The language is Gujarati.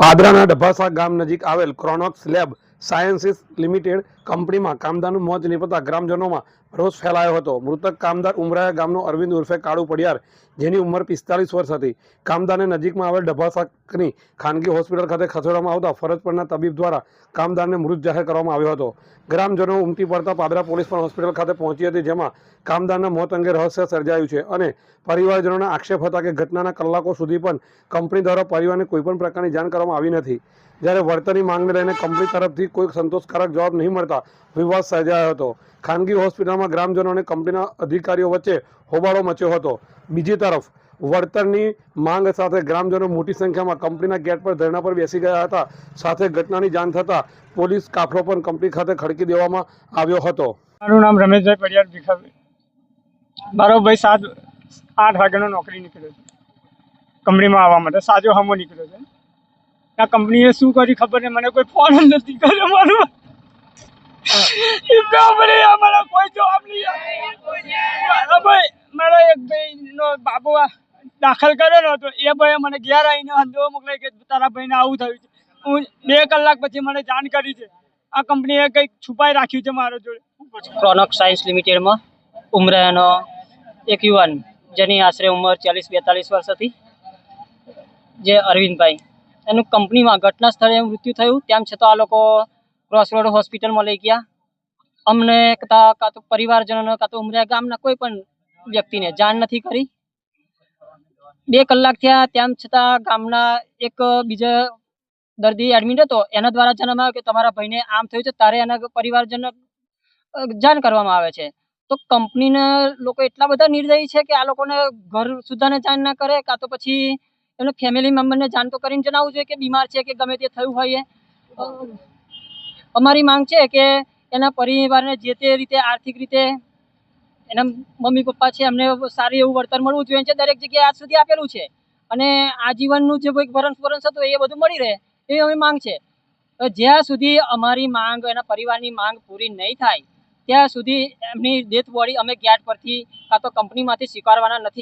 પાદરાના ડભાસા ગામ નજીક આવેલ ક્રોનોક્સ લેબ સાયન્સીસ લિમિટેડ કંપનીમાં કામદારનું મોત નીપજતા ગ્રામજનોમાં રોષ ફેલાયો હતો. મૃતક કામદાર ઉમરાયા ગામનો અરવિંદ ઉર્ફે કાળુ પડિયાર, જેની ઉંમર પિસ્તાલીસ વર્ષ હતી. કામદારને નજીકમાં આવેલ ડભાસાકની ખાનગી હોસ્પિટલ ખાતે ખસેડવામાં આવતા ફરજ પરના તબીબ દ્વારા કામદારને મૃત જાહેર કરવામાં આવ્યો હતો. ગ્રામજનો ઉમટી પડતા પાદરા પોલીસ પણ હોસ્પિટલ ખાતે પહોંચી હતી, જેમાં કામદારના મોત અંગે રહસ્ય સર્જાયું છે અને પરિવારજનોના આક્ષેપ હતા કે ઘટનાના કલાકો સુધી પણ કંપની દ્વારા પરિવારને કોઈપણ પ્રકારની જાણ કરવામાં આવી નથી. જ્યારે વળતરની માંગને લઈને કંપની તરફથી કોઈ સંતોષકારક જવાબ નહીં મળતા વિવાદ સર્જાયો હતો. ખાનગી હોસ્પિટલમાં ગ્રામજનો અને કંપનીના અધિકારીઓ વચ્ચે હોબાળો મચ્યો હતો. બીજી તરફ, વળતરની માંગ સાથે ગ્રામજનો મોટી સંખ્યામાં કંપનીના ગેટ પર ધરણા પર બેસી ગયા હતા. સાથે ઘટનાની જાણ થતાં પોલીસ કાફલો પણ કંપની ખાતે ખડકી દેવામાં આવ્યો હતો. મારું નામ રમેશભાઈ પડિયાર ભીખાભાઈ. મારો ભાઈ સાત, આઠ વાગ્યાનો નોકરી નીકળ્યો છે. કંપનીમાં આવવા માટે સાજો હમો નીકળ્યો છે. આ કંપનીએ શું કર્યું ખબર નહીં, મને કોઈ ફોન નથી કર્યો મારો. ભાઈ, મારા એક ભાઈનો બાબુ આ દાખલ કર્યો હતો એ ભાઈ મને ઘેર આવીને હંધો મોકલાય કે તારા ભાઈને આવું થયું છે. હું બે કલાક પછી મને જાણ કરી છે. આ કંપનીએ કંઈક છુપાઈ રાખ્યું છે મારો જોડે. ક્રોનોક સાયન્સ લિમિટેડમાં ઉમરાનો એક યુવાન, જેની આશરે ઉંમર ચાલીસ બેતાલીસ વર્ષ હતી, જે અરવિંદભાઈ. એનું કંપનીમાં ઘટના સ્થળે મૃત્યુ થયું. તેમ છતાં આ લોકો ક્રોસ રોડ હોસ્પિટલમાં લઈ ગયા. અમને કાં તો પરિવારજનોને, કાં તો ઉમરા ગામના કોઈ પણ વ્યક્તિને જાણ નથી કરી. બે કલાક થયા, તેમ છતાં ગામના એક બીજા દર્દી એડમિટ હતો. એના દ્વારા જણાવ્યું કે તમારા ભાઈને આમ થયું છે, તારે એના પરિવારજન જાણ કરવામાં આવે છે. તો કંપનીના લોકો એટલા બધા નિર્દયી છે કે આ લોકોને ઘર સુધાને જાણ ના કરે, કાં તો પછી એનો ફેમિલી મેમ્બરને જાણ તો કરીને જણાવવું જોઈએ કે બીમાર છે કે ગમે તે થયું હોય અમારી માંગ છે કે એના પરિવારને જે તે રીતે આર્થિક રીતે એના મમ્મી પપ્પા છે, એમને સારું એવું વળતર મળવું જોઈએ. છે દરેક જગ્યાએ આજ સુધી આપેલું છે. અને આજીવનનું જે કોઈ ભરણ પોષણ હતું એ બધું મળી રહે એવી અમે માંગ છે. જ્યાં સુધી અમારી માંગ, એના પરિવારની માંગ પૂરી નહીં થાય, ત્યાં સુધી એમની ડેથ બોડી અમે ગેટ પરથી કાં તો કંપનીમાંથી સ્વીકારવાના નથી.